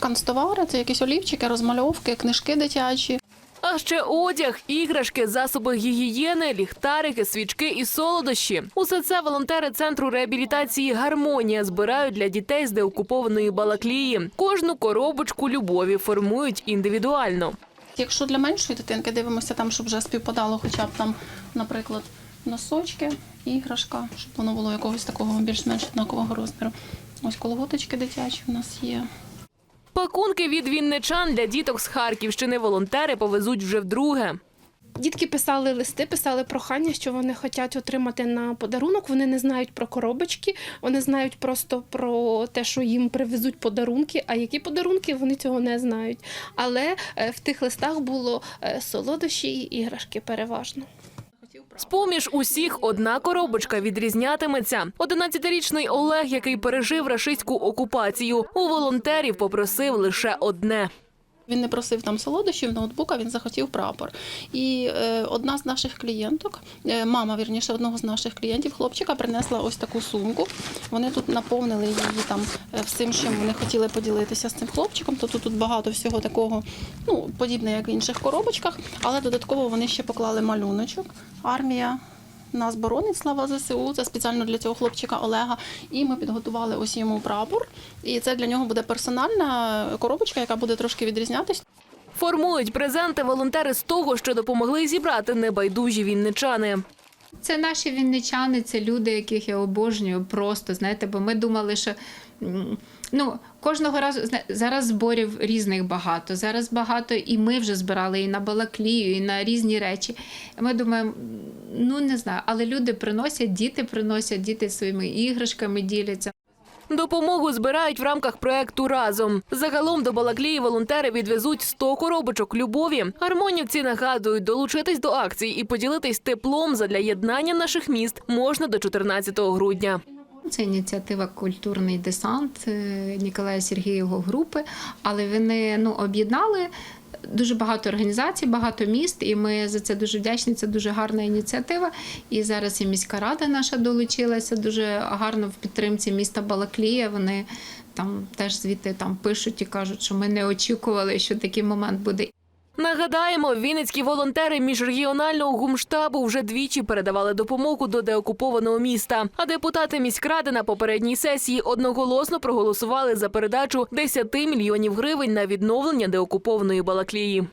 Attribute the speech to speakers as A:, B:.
A: Канцтовари це якісь олівчики, розмальовки, книжки дитячі.
B: А ще одяг, іграшки, засоби гігієни, ліхтарики, свічки і солодощі. Усе це волонтери центру реабілітації Гармонія збирають для дітей з деокупованої Балаклії. Кожну коробочку любові формують індивідуально.
A: Якщо для меншої дитинки дивимося там, щоб вже співпадало, хоча б там, наприклад, носочки, іграшка, щоб воно було якогось такого більш-менш однакового розміру. Ось колготочки дитячі в нас є.
B: Пакунки від вінничан для діток з Харківщини волонтери повезуть вже вдруге.
C: Дітки писали листи, писали прохання, що вони хочуть отримати на подарунок. Вони не знають про коробочки, вони знають просто про те, що їм привезуть подарунки. А які подарунки вони цього не знають. Але е, в тих листах було е, солодощі і іграшки переважно.
B: З-поміж усіх одна коробочка відрізнятиметься. 11-річний Олег, який пережив рашистську окупацію, у волонтерів попросив лише одне.
A: Він не просив там солодощів, ноутбука, він захотів прапор. І е, одна з наших клієнток, е, мама вірніше одного з наших клієнтів, хлопчика, принесла ось таку сумку. Вони тут наповнили її там е, всім, чим вони хотіли поділитися з цим хлопчиком. Тобто тут багато всього такого, ну подібне, як в інших коробочках, але додатково вони ще поклали малюночок. Армія. Нас боронить слава ЗСУ. Це спеціально для цього хлопчика Олега. І ми підготували ось йому прапор. І це для нього буде персональна коробочка, яка буде трошки відрізнятись.
B: Формують презенти волонтери з того, що допомогли зібрати небайдужі вінничани.
D: Це наші вінничани, це люди, яких я обожнюю просто, знаєте, бо ми думали, що ну, кожного разу зараз зборів різних багато. Зараз багато і ми вже збирали і на Балаклію, і на різні речі. Ми думаємо, ну не знаю, але люди приносять, діти приносять, діти своїми іграшками діляться.
B: Допомогу збирають в рамках проекту разом. Загалом до Балаклії волонтери відвезуть 100 коробочок любові. Гармонівці нагадують, долучитись до акцій і поділитись теплом задля єднання наших міст можна до 14 грудня.
D: Це ініціатива Культурний десант Ніколая Сергієвого групи, але вони ну, об'єднали дуже багато організацій, багато міст, і ми за це дуже вдячні. Це дуже гарна ініціатива. І зараз і міська рада наша долучилася дуже гарно в підтримці міста Балаклія. Вони там теж звідти там пишуть і кажуть, що ми не очікували, що такий момент буде.
B: Нагадаємо, вінницькі волонтери міжрегіонального гумштабу вже двічі передавали допомогу до деокупованого міста. А депутати міськради на попередній сесії одноголосно проголосували за передачу 10 мільйонів гривень на відновлення деокупованої Балаклії.